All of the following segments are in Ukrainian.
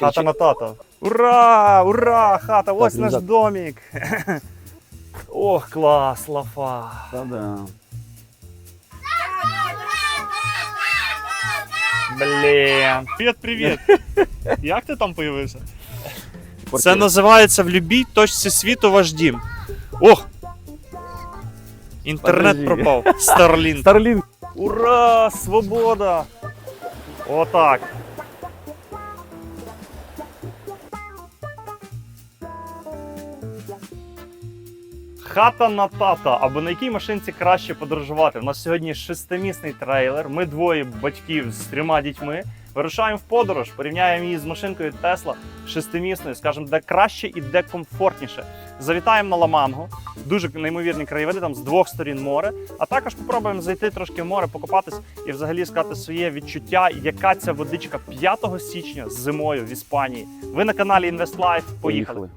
Хата на тата. Ура! Ура! Хата! Ось наш рюкзак. домик. Ох, клас, лафа. Да-да. Блін. Привіт, привіт. Як ти там появився? Це називається в любій точці світу ваш дім. Ох! Інтернет Подожди. пропав. Starlink. Старлінг. Ура! Свобода! Отак. Хата на тата, або на якій машинці краще подорожувати. У нас сьогодні шестимісний трейлер. Ми двоє батьків з трьома дітьми. Вирушаємо в подорож, порівняємо її з машинкою Тесла шестимісною, скажемо, де краще і де комфортніше. Завітаємо на Ламанго. Дуже неймовірні краєвиди, там з двох сторін море. А також спробуємо зайти трошки в море, покопатись і взагалі сказати своє відчуття, яка ця водичка 5 січня зимою в Іспанії. Ви на каналі Invest Life. Поїхали.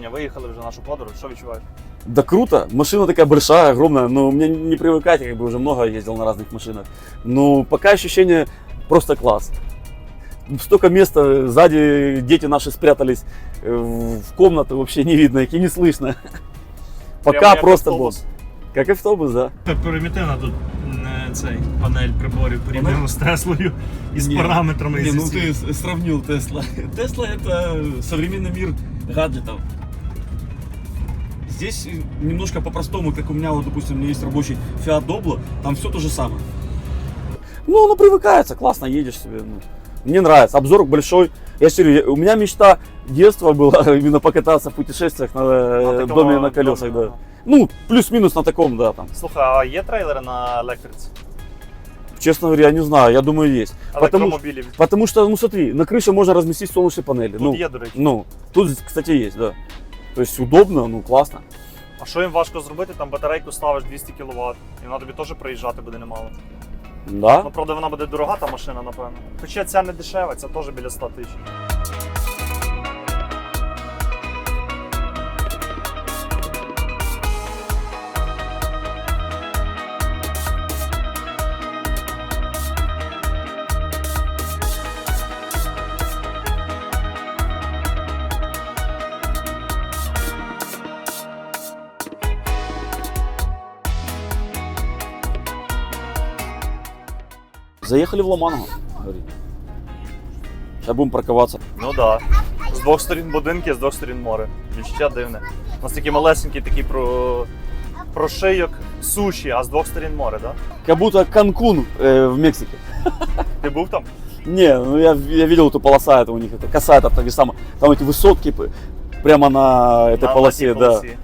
Женя, виїхали вже нашу подорож. Що відчуваєш? Да круто. Машина такая большая, огромная, но мне не привыкать, я как бы уже много ездил на разных машинах. Ну, пока ощущение просто класс. Столько места, сзади дети наши спрятались э, в комнату, вообще не видно их и не слышно. Пока Прямо як просто автобус. бомб. Как автобус, да. Примітивна тут цей панель приборів порівняно з Теслою і з Ні. параметрами. Не, зі ну всім. ты с- сравнил Тесла. Тесла это современный мир гаджетов. Здесь э, немножко по-простому, как у меня, вот, допустим, у меня есть рабочий Fiat Doblo, там все то же самое. Ну, оно привыкается, классно едешь себе. ну. Мне нравится. Обзор большой. Я же говорю, я- у меня мечта детства была именно покататься в путешествиях на, э, На такому доме на колесах, домі, да. Ну, плюс-минус на таком, да, там. Слухай, а є трейлери на електриці? Честно говоря, я не знаю, я думаю, есть. Потому, Електромобілів. потому что, ну смотри, на крыше можно разместить солнечные панели. Тут ну, є, до речі. ну, тут, кстати, есть, да. То есть удобно, ну, класно. А що їм важко зробити? Там батарейку ставиш 200 кВт, і вона тобі теж приїжджати буде немало. Да? Ну, правда, вона буде дорога, та машина, напевно. Хоча ця не дешева, ця теж біля 100 тисяч. Заехали в Ломанго, говорит. Сейчас будем парковаться. Ну так. Да. З двох сторін будинки, з двох сторін море. Відчуття дивне. У нас такий малесенький такий про... прошийок суші, а з двох сторін море, так? Да? Как будто Канкун э, в Мексике. Ти був там? Не, ну я, я видел эту полоса, это у них, это коса, это так же самое. Там эти высотки п- прямо на этой На- полосе, на тій да. полосі.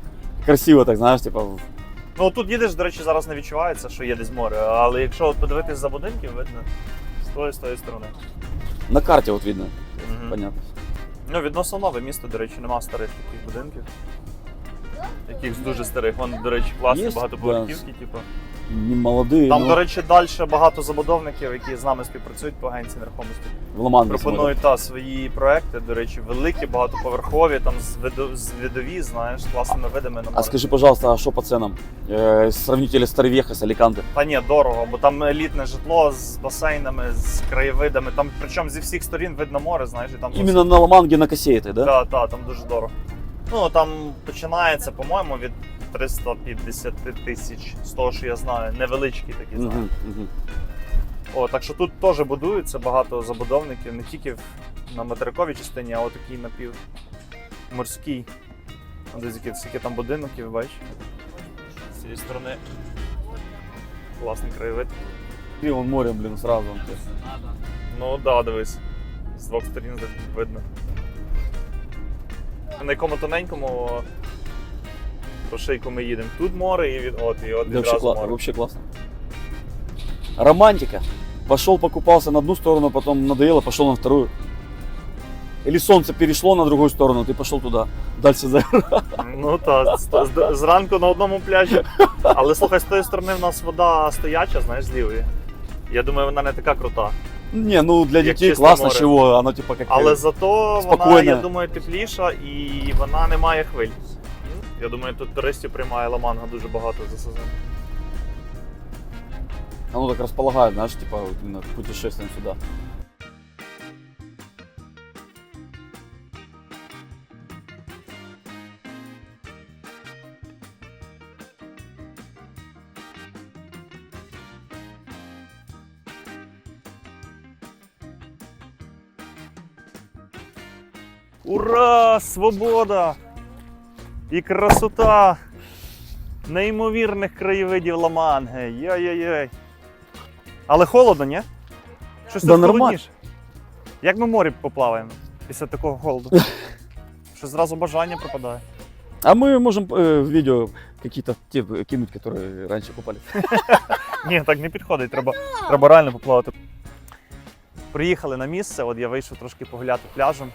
Красиво так, знаешь, типа. в- Ну тут їдеш, до речі, зараз не відчувається, що є десь море, але якщо от подивитись за будинків, видно з тої з тої сторони. На карті от видно, Мгм. понятно. Ну, відносно нове місто, до речі, нема старих таких будинків. Якихось дуже старих. Вон, до речі, класний Є, багатоповерхівки, типу Не молодые, Там, но до речі, далі багато забудовників, які з нами співпрацюють по агенції нерухомості. в Ломанго Пропонують та свої проекти, до речі, великі, багатоповерхові, там з видо- з видові, знаєш, з класними видами на А море. скажи, пожалуйста, а что по ценам? Э, сравнители Старовеха с Аликанте. Та ні, дорого, бо там елітне житло з басейнами, з краєвидами. Там причому зі всіх сторін видно море, знаєш, і там Именно на Ломанге на косе этой, да? Так, так, там дуже дорого. Ну там починається, по-моєму, від 350 тисяч, з того, що я знаю, невеличкі такі знаю. Мгм, мгм. О, так що тут теж будується багато забудовників, не тільки на материковій частині, а отакий напів морський. От Десь які скільки там будинків, бачиш. З цієї сторони класний краєвид. И он морем, блин, сразу. Ну так, да, дивись. З двох сторін видно. На якому тоненькому прошийку ми їдемо. Тут море і від от, і от відразу кла- море. вообще классно. Романтика. Пошел покупался на одну сторону, потом надоело, пошел на вторую. Или солнце перешло на другую сторону, ты пошел туда. Дальше за... Ну з- з- зранку на одному пляжі. Але слухай, з тої сторони в нас вода стояча, знаєш, з лівої. Я думаю, вона не така крута. Не, ну для Як детей чисте классно, море. чего, оно типа как... Але зато вона, я думаю, тепліша і вона не має хвиль. Я думаю, тут туристів приймає Ламанга дуже багато за сезон. Оно так располагает, знаешь, типа вот именно к путешествиям сюда. Ура! Свобода! І красота неймовірних краєвидів Ламанги. Йой-йой-йой. Але холодно, ні? Щось Да тут нормально. холодніше. Як ми в морі поплаваємо після такого холоду? Що зразу бажання пропадає. А мы можем э, в видео какие-то те э, кинуть, которые раньше попали. Ні, так не підходить, треба, треба реально поплавати. Приїхали на місце, от я вийшов трошки погуляти пляжем.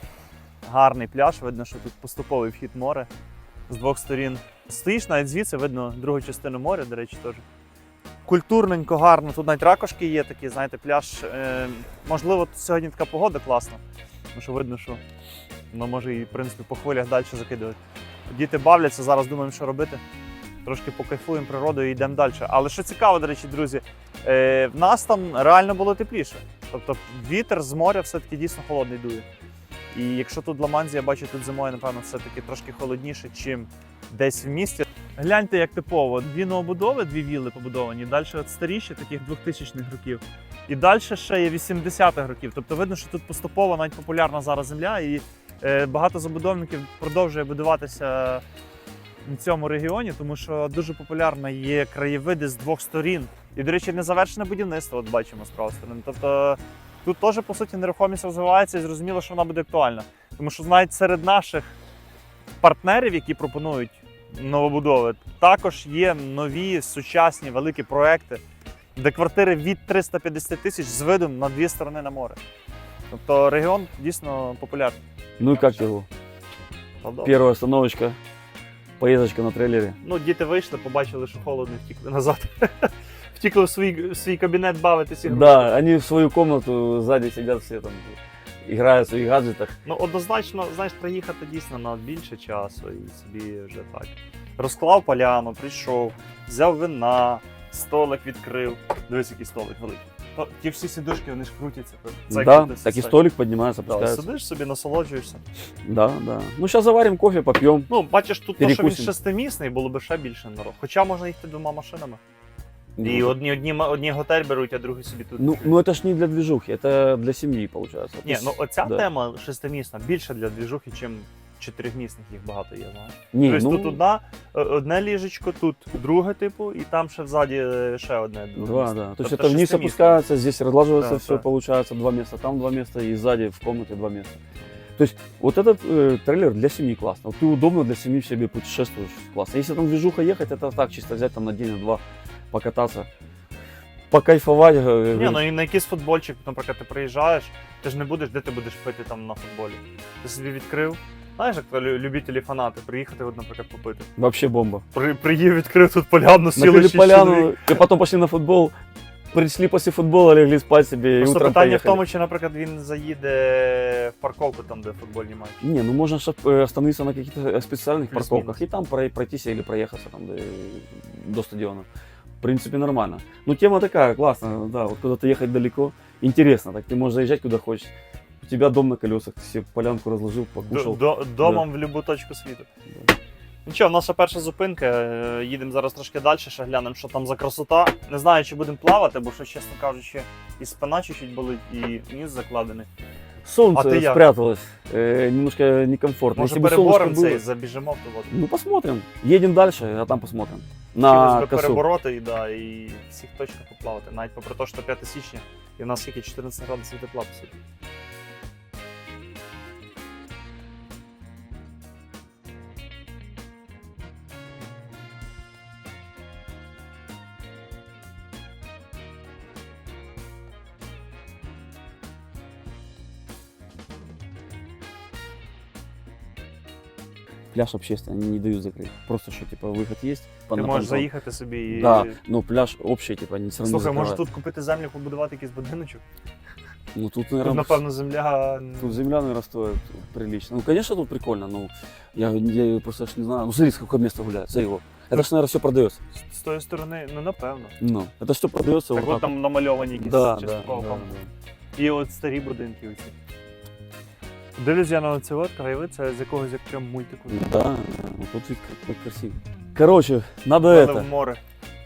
Гарний пляж, видно, що тут поступовий вхід в море з двох сторін. Стоїш навіть звідси, видно другу частину моря, до речі, теж. Культурненько, гарно. Тут навіть ракошки є такі, знаєте, пляж. Е, можливо, сьогодні така погода класна. Тому що видно, що воно може і в принципі по хвилях далі закидувати. Діти бавляться, зараз думаємо, що робити. Трошки покайфуємо природою і йдемо далі. Але що цікаво, до речі, друзі, е, в нас там реально було тепліше. Тобто вітер з моря все-таки дійсно холодний дує. І якщо тут Ламанзі, я бачу, тут зимою, напевно, все-таки трошки холодніше, чим десь в місті. Гляньте, як типово. Дві новобудови, дві вілли побудовані, далі от старіші, таких 2000-х років. І далі ще є 80-х років. Тобто видно, що тут поступово навіть популярна зараз земля, і е, багато забудовників продовжує будуватися в цьому регіоні, тому що дуже популярно є краєвиди з двох сторін. І, до речі, незавершене будівництво, от бачимо з правої сторони. Тобто тут теж, по суті, нерухомість розвивається і зрозуміло, що вона буде актуальна. Тому що навіть серед наших партнерів, які пропонують новобудови, також є нові сучасні великі проекти, де квартири від 350 тисяч з видом на дві сторони на море. Тобто регіон дійсно популярний. Ну как его? Правда? Первая остановочка, поездочка на трейлере. Ну, діти вийшли, побачили, що холодно, втікли назад. Втікли в свій, в свій кабінет бавитися. Да, они в свою комнату сзади сидят все там, играют в своих гаджетах. Ну, однозначно, знаєш, приїхати дійсно на більше часу і собі вже так. Розклав поляну, прийшов, взяв вина, столик відкрив. Дивись, який столик великий. То, ті всі сидушки, вони ж крутяться. Це да, крутиться, так и це. столик поднимается, Да, опускается. сидиш собі, насолоджуєшся. Да, да. Ну сейчас заварим кофе, попьем. Ну, бачиш, тут то, що він шестимісний, було б ще більше народ. Хоча можна їхати двома машинами. І Ну, одні, одні, одні готель беруть, а другі собі тут. Ну, ну это ж не для движухи, это для семьи получается. То Ні, есть, ну оця да. тема шестимісна більше для двіжухи, чим чотирьмісних їх багато є. Знаєш. Не, Тобто ну, тут одна, е, одне ліжечко, тут друге, типу, і там ще взаді е, ще одне. друге Два, місце. да. То есть Тобто это вниз шестимісне. опускается, здесь разлаживается Да, все, да. получается два места, там два места, и сзади в комнате два места. То есть вот этот э, трейлер для семьи классно. Вот ты удобно для семьи в себе путешествуешь, классно. Если там движуха ехать, это так, чисто взять там на день, на два, покататься, покайфовать. э, Ні, ну і на якийсь футбольчик, наприклад, ти приїжджаєш, ти ж не будеш, де ти будеш пити там на футболі. Ти собі відкрив. Знаєш, як то лю- любителі фанати, приїхати, от, наприклад, попити. Вообще бомба. При, приїв, відкрив тут поляну, сіли Накрыли шість поляну, чоловік. и потом пошли на футбол, пришли после футбола, легли спать себе и Просто утром питання поехали. в тому, чи, наприклад, він заїде в парковку там, де футбольні матчі. Не, ну можно ж э, остановиться на каких-то э, специальных Плюс-минус. парковках и там прой- пройтись или проехаться там до, до стадиона. В принципе, нормально. Ну, тема такая, классная, да, вот куда-то ехать далеко. Интересно, так ты можешь заезжать куда хочешь. У тебя дом на колесах, ты себе полянку разложил, покушал. До, до, домом в будь-яку точку світу. Ну що, наша перша зупинка. е, Їдемо зараз трошки далі, ще глянемо, що там за красота. Не знаю, чи будемо плавати, бо що, чесно кажучи, і спина чуть-чуть болить, і ніс закладений. Солнце А ты як? спряталось, э, немножко некомфортно. Може, Если бы переборемо солнышко це і было- забіжимо в ту воду. Ну, посмотрим. Едем дальше, а там посмотрим. Хотілося На б косу. перебороти і, да, і в всіх точках поплавати. Навіть попри те, що 5 січня, і в нас скільки 14 градусів тепла по суті. Пляж общественный, они не дают закрыть. Просто что, типа, выход есть. по- Ти на можеш понтон. заїхати собі і. Да, но пляж общий, типа, они все равно Слухай, може закрывают. тут купити землю, побудувати якийсь будиночок? Ну, тут, Тут, наверное, напевно, земля. Тут земля, наверное, стоит прилично. Ну, конечно, тут прикольно, но я, я просто ж не знаю. Ну, смотри, сколько места гуляет, смотри его. Это же, наверное, все продается. З тої сторони, ну напевно. Ну, это все продается Так вот от так. там намальовані якісь Да, да, частково. да, да. І от старі будинки оці. Дивлюсь я на оце от краєвид, це з якогось як прям мультику. Да, да, вот тут вид какой красивый. Короче, надо Але это, в море.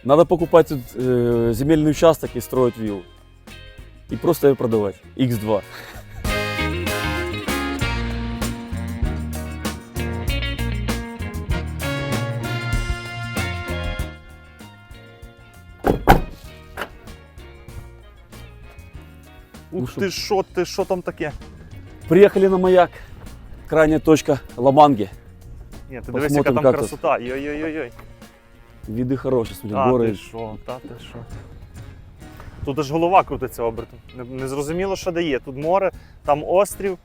надо покупать тут э, земельный участок и строить виллу. И просто ее продавать. X2. Ну Ух що? ти що, ти що там таке? Приехали на маяк. Крайняя точка Ламанги. Ні, ти дивись, яка Посмотрим, там як тут. красота. Йой-йой-йой. Виды хорошие, смотри, Та горы. ти що, та ти що. Тут аж голова крутиться обертом. Не, не зрозуміло, що дає. Тут море, там острів,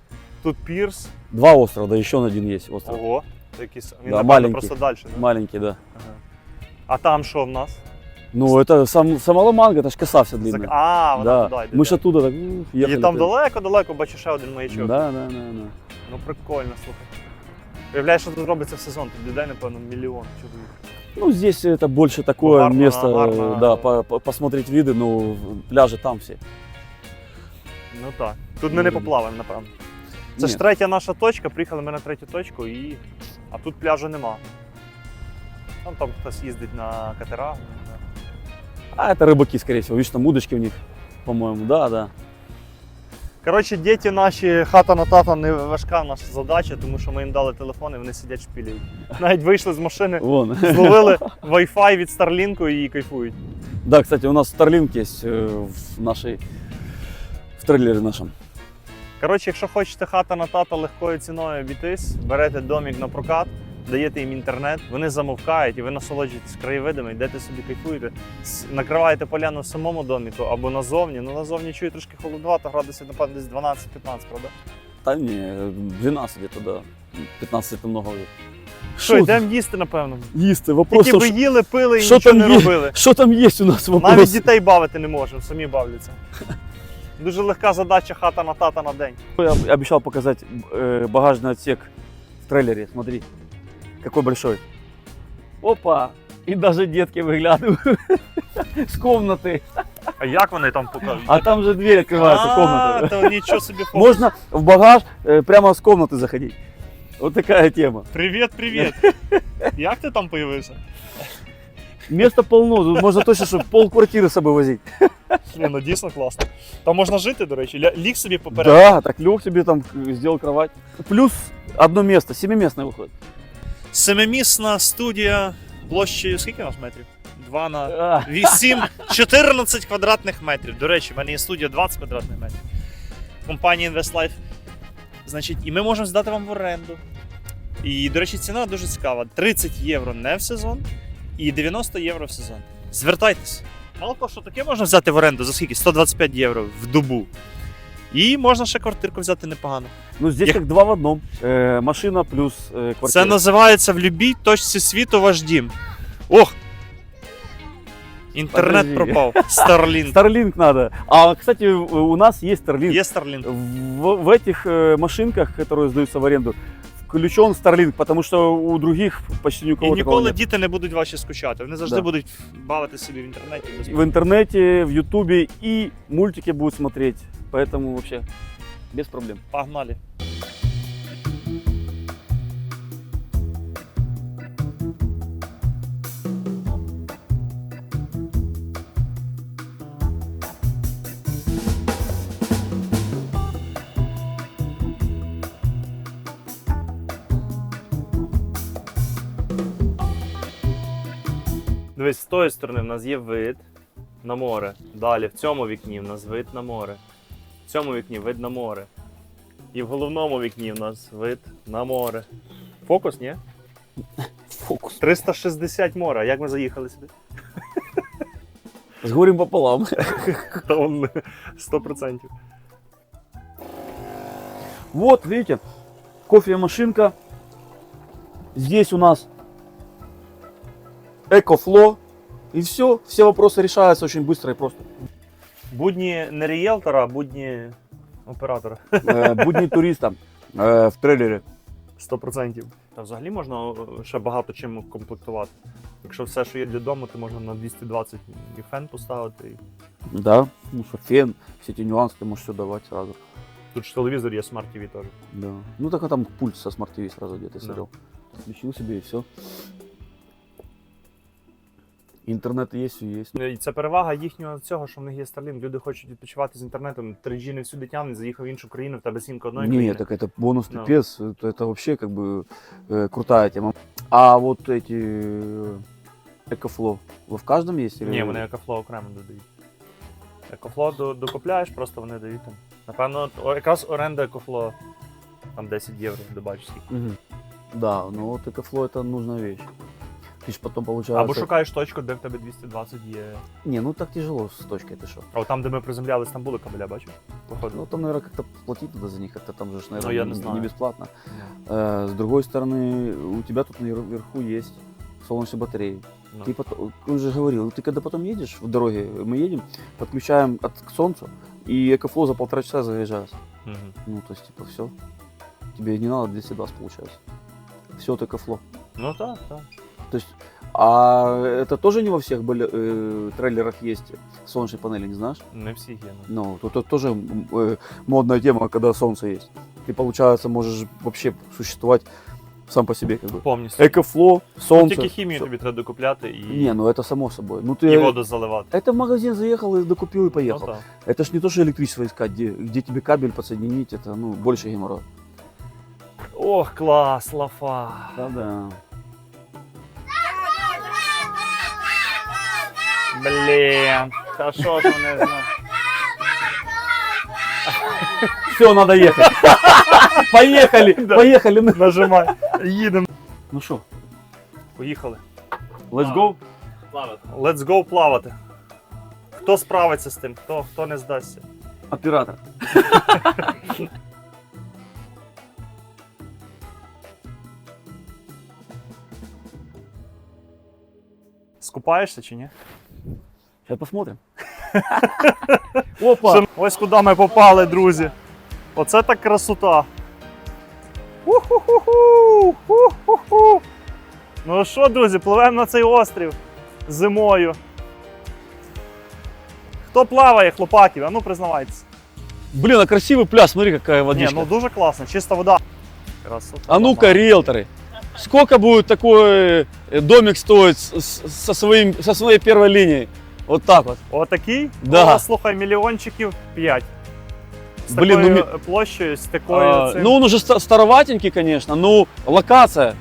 тут пірс. Два острова, да еще один есть остров. Ого. Це якийсь, він Да, напевно, маленький. просто далі. Да? Маленький, да. Ага. А там що в нас? Ну, это сам, сама Ламанга, это ж коса вся Зак- длинная. А, вона да. туди йде. Мы же да. оттуда так ух, І ехали. там прям. далеко-далеко бачу ще один маячок. Да, да, да, да. Ну прикольно, слухай. Уявляєш, що тут робиться в сезон, тут людей, напевно, мільйон чоловік. Ну, здесь это больше такое Гарно, место, гарно. да, по- по- посмотреть виды, ну, пляжи там все. Ну так. Тут ми не Мгм. поплаваємо, напевно. Це ж Нет. третя наша точка, приїхали ми на третю точку і. А тут пляжу нема. Там, там хтось їздить на катерах. не знаю. А это рыбаки, скорее всего. Видишь, там удочки у них, по-моему, да, да. Коротше, діти наші, хата на тата не важка наша задача, тому що ми їм дали телефони, вони сидять шпілюють. Навіть вийшли з машини, Вон. зловили Wi-Fi від Starlink і кайфують. Да, кстати, у нас Starlink есть э, в нашей, в трейлере нашем. Коротше, якщо хочете хата на тата легкою ціною обійтись, берете домік на прокат, даєте їм інтернет, вони замовкають і ви насолоджуєтесь краєвидами, йдете собі кайфуєте, С- накриваєте поляну в самому доміку або назовні. Ну назовні чую трошки холодновато, градусів, напевно, десь 12-15, правда? Да не, 12 где-то, да. 15 это много. уже. Що, йдемо їсти, напевно. Есть, вопрос, Тільки ви что, їли, пили і що нічого там не є? робили. что там есть у нас вопрос? Навіть дітей бавити не можемо, самі бавляться. Дуже легка задача хата на тата на день. Я обещал показать э, багажный отсек в трейлере, смотри, какой большой. Опа! И даже детки выглядывают с комнаты. А як вони там покажуть? А там же дверь открывается, А, комната. то нічого собі фокус. Можно в багаж э, прямо с комнаты заходить. Вот такая тема. Привіт, привіт. Як ти там появився? Места полно, тут можно точно, чтобы пол квартиры с собой возить. Ні, ну дійсно класно. Там можна жити, до речі, Ля- ліг собі поперед. Да, так лег себе там, к- сделал кровать. Плюс одно место, семиместное выходит. Семимісна студія площею скільки у нас метрів? 2 на 8, 14 квадратних метрів. До речі, в мене є студія 20 квадратних метрів. Компанія InvestLife. Значить, і ми можемо здати вам в оренду. І, до речі, ціна дуже цікава: 30 євро не в сезон і 90 євро в сезон. Звертайтесь. Мало того, що таке можна взяти в оренду за скільки? 125 євро в добу. І можна ще квартирку взяти непогано. Ну здесь Я- как два в одном. Э, машина плюс э, квартира. Це називається в любій точці світу ваш дім. Ох! Інтернет Подожди. пропав. Starlink. Starlink надо. А, кстати, у у нас есть Starlink. Є Starlink. В, в этих э, машинках, которые сдаются в аренду, включен Starlink, потому что у других почти ни у І кого такого ніколи нет. діти не будуть ваші скучати. Вони завжди Да. будуть бавити собі в інтернеті. без В интернете, в Ютубе и мультики будут смотреть. Поэтому вообще без проблем. Погнали. Дивись, з тої сторони в нас є вид на море. Далі в цьому вікні в нас вид на море. В цьому вікні вид на море. І в головному вікні в нас вид на море. Фокус, ні? Фокус. 360 море. Як ми заїхали сюди? С горем пополам. Та он 100%. Вот, видите, кофемашинка. Здесь у нас экофло. И все, все вопросы решаются очень быстро и просто. Будні не рієлтора, а будні оператора. Э, Будни туриста э, в трейлере. 100%. Та взагалі можна е, ще багато чим комплектувати. Якщо все, що є для дому, то можна на 220 і фен поставити. І... Да, ну что, фен, все эти нюансы ты можешь все давать сразу. Тут ж телевізор є Smart TV теж. Да. Ну так а там пульт со смарт ТВ сразу где-то Да. смотрел. Включил себе и все. Интернет есть, все есть. І це перевага їхнього цього, що в них є Starlink. Люди хочуть відпочивати з інтернетом. 3G не всюди тягне, заїхав в іншу країну, в тебе сімка одної країни. Нет, так это бонусный Ну. пес, это, это вообще как бы э, крутая тема. А вот эти э, Экофло, вы в каждом есть? или- Ні, вони екофло окремо додають. Екофло до- докупляєш, просто вони дають там. Напевно, о- якраз оренда екофло там 10 євро, де бачиш скільки. Мгм. Да, ну вот Экофло это нужная вещь. Ты ж потом получается... Або шукаєш точку, де в тебе 220 є. Не, ну так тяжело с точкой, ты что? А от там, де ми приземлялись, там були кабеля, бачив? Ну Походу. там, наверное, как-то платить надо за них, это там же, ж, наверное, Ну, я не знаю. не бесплатно. Э, С другой стороны, у тебя тут наверху есть солнечные батареи. Ну. Ты потом, он же говорил, ты когда потом едешь в дороге, мы едем, подключаем от, к солнцу, и экофло за полтора часа заряжается. Мгм. Ну, то есть, типа, все. Тебе не надо 220 получается. Все от экофло. Ну так, так. То есть, а это тоже не во всех были, э, трейлерах есть солнечные панели, не знаешь? Не всіх є. Ну. Ну, тут, тут тоже м, э, модная тема, когда солнце есть. Ты, получается, можешь вообще существовать сам по себе, как бы. Повністю. Экофло, Ну, солнце. Тільки хімію всё. тобі треба докупляти і, Не, ну это само собой. Ну і ты воду заливати. это в магазин заехал и докупил и Ну, поехал. так. это ж не то, что электричество искать, где, где тебе кабель подсоединить, это ну больше геморрой. Ох, клас, лафа. Да-да. Блін. Та що ж вони знають? Все, надо ехать. Поехали, Да. поехали. Нажимай. Їдемо. Ну что, Поїхали. let's go. Let's go плавати. Хто справиться з тим, хто, хто не здасться. Оператор. Скупаєшся чи ні? Сейчас посмотрим. Опа. Що- Ось куди ми попали, друзі. Оце так красота. Уху-ху-ху! Ху-ху-ху! Ну що, друзі, пливемо на цей острів зимою. Хто плаває, хлопаків? А ну признавайтеся. Блин, а красивый пляж, смотри, какая Ні, водичка. ну дуже класно, чиста вода. Красота. А ну-ка, риэлторы, сколько будет такой э, домик стоить с- с- со, своим, со своей первой линией? Вот так вот. Отакий? Да. О, слухай, мільйончиків 5. З Блін, ну, такою площею, з такою. А, цим- ну, он уже ста- староватенький, конечно, ну, локация.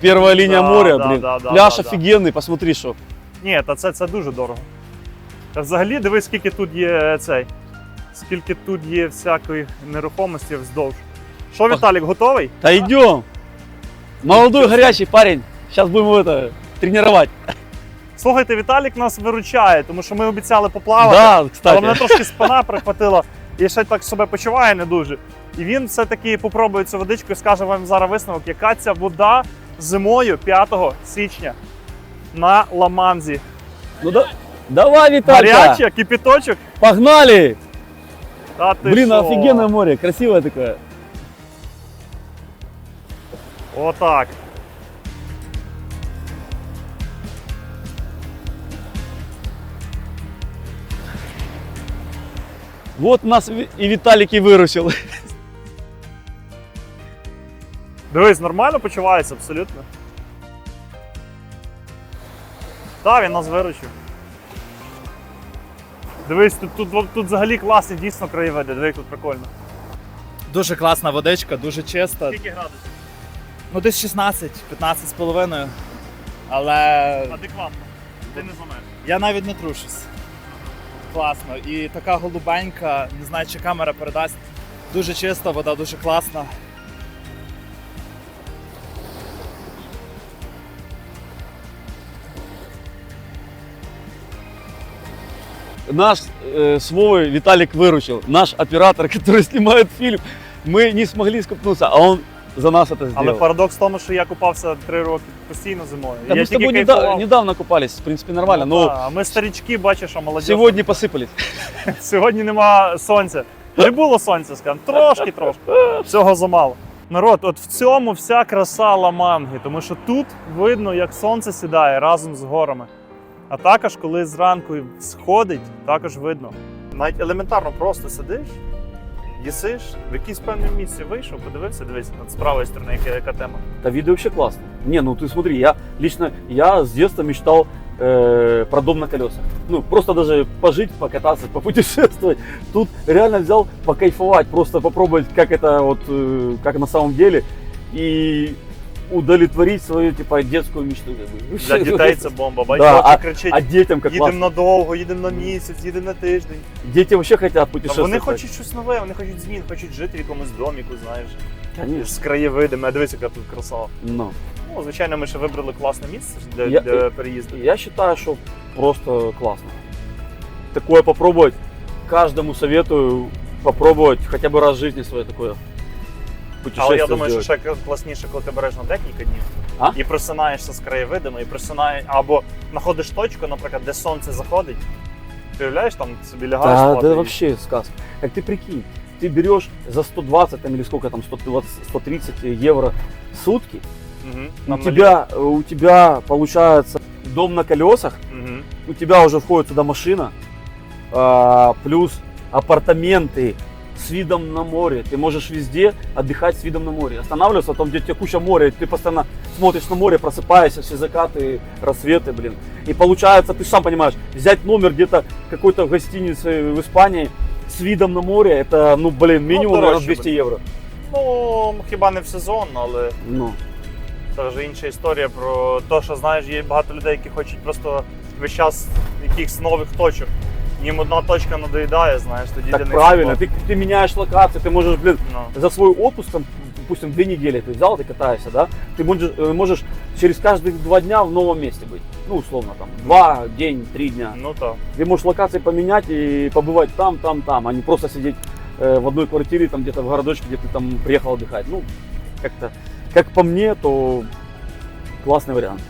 Первая линия Да, моря, да, блин. да, да, Пляж да, да. офигенный, посмотри, что. Ні, та це, це дуже дорого. Та взагалі дивись, скільки тут є цей. Скільки тут є всякої нерухомості вздовж. Що, Віталік, готовий? Да идем. Молодой горячий парень. Сейчас будем его это тренировать. Слухайте, Віталік нас виручає, тому що ми обіцяли поплавати. Да, Але мене трошки спина прихватила і ще так себе почуває не дуже. І він все-таки попробує цю водичку і скаже вам зараз висновок, яка ця вода зимою 5 січня на Ламанзі. Ну да. Давай, Виталька. Гаряча, кипіточок. Погнали. Та ти Блин, що? офигенное море, красивое такое. Отак. Вот нас Ви- и Виталик и выручил. Дивись, нормально почувається абсолютно. Так, він нас виручив. Дивись, тут, тут, тут взагалі класні дійсно краєвиди, диви, як тут прикольно. Дуже класна водичка, дуже чиста. Скільки градусів? Ну десь 16, 15 з половиною. Але Адекватно. Ти не замерз. я навіть не трушусь Класно. І така голубенька, не знаю, чи камера передасть. Дуже чиста, вода дуже класна. Наш э, с Вовой Виталик выручил. Наш оператор, который снимает фильм. Мы не смогли скупнуться, а он за нас это Але сделал. парадокс в тому, що я купався три роки постійно зимою. Да я мы с тільки тобой неда- кайфував. недавно купались, в принципе, нормально. Ну, но та, а ми старічки, бачиш, а молоді. сегодня посыпались. Сьогодні нема сонця. Не було сонця, скажімо. Трошки, трошки. Всього замало. Народ, от в цьому вся краса Ламанги, тому що тут видно, як сонце сідає разом з горами. А також, коли зранку сходить, також видно. Навіть елементарно просто сидиш, їсиш, в якійсь певному місці вийшов, подивився, дивись, от з правої сторони, яка, яка тема. Да виды вообще классно. Не, ну ты смотри, я лично, я с детства мечтал э, про дом на колесах. Ну, просто даже пожить, покататься, попутешествовать. Тут реально взял покайфовать, просто попробовать, как это вот, э, как на самом деле. И удовлетворить свою, типа, детскую мечту. Для дітей це бомба. Батько Да, а- кричить, А детям как їдемо классно. надовго, їдемо на місяць, їдемо на тиждень. Дети вообще хотят путешествовать. вони хочуть щось нове, вони хочуть змін, хочуть жити в якомусь доміку, знаєш, Конечно. з краєвидами. А дивись, яка тут краса. Ну. Ну, звичайно, ми ще вибрали класне місце для, Я- для переїзду. Я считаю, что просто классно. Такое попробовать. Каждому советую попробовать хотя бы раз в жизни свое такое Але путешествие я думаю, що сделать. ще класніше, коли ти береш на декілька днів А? і просинаєшся з краєвидами, і просинаєш, або знаходиш точку, наприклад, де сонце заходить. Ти уявляєш, там собі лягаєш Да, спати да і- вообще сказка. Как ты прикинь, ты берешь за 120 там, или сколько там, 120, 130 евро в сутки, Мгм. у Там тебя, у тебя получается дом на колесах, наліво. Мгм. у тебя уже входит сюда машина, а, плюс апартаменты с видом на море. Ты можешь везде отдыхать с видом на море. Останавливаться там, где у тебя куча моря, и ты постоянно смотришь на море, просыпаешься, все закаты, рассветы, блин. И получается, ты сам понимаешь, взять номер где-то какой-то в гостинице в Испании с видом на море, это, ну, блин, минимум, наверное, дорожче 200 буде. евро. Ну, хіба не в сезон, але Ну, це вже інша історія про те, що знаєш, є багато людей, які хочуть просто весь час якихось нових точок. Їм одна точка надоїдає, знаєш, тоді для так них правильно, спорт. ты, ты меняешь локации, ты можешь, блин, Ну. за свой отпуск, там, допустим, две недели ты взял, ты катаешься, да, ты можешь, э, можешь через каждые два дня в новом месте быть. Ну, условно, там, два, день, три дня. Ну так. Ты можешь локации поменять и побывать там, там, там, а не просто сидеть э, в одной квартире, там, где-то в городочке, где ты там приехал отдыхать. Ну, как-то, как по мне, то классный вариант.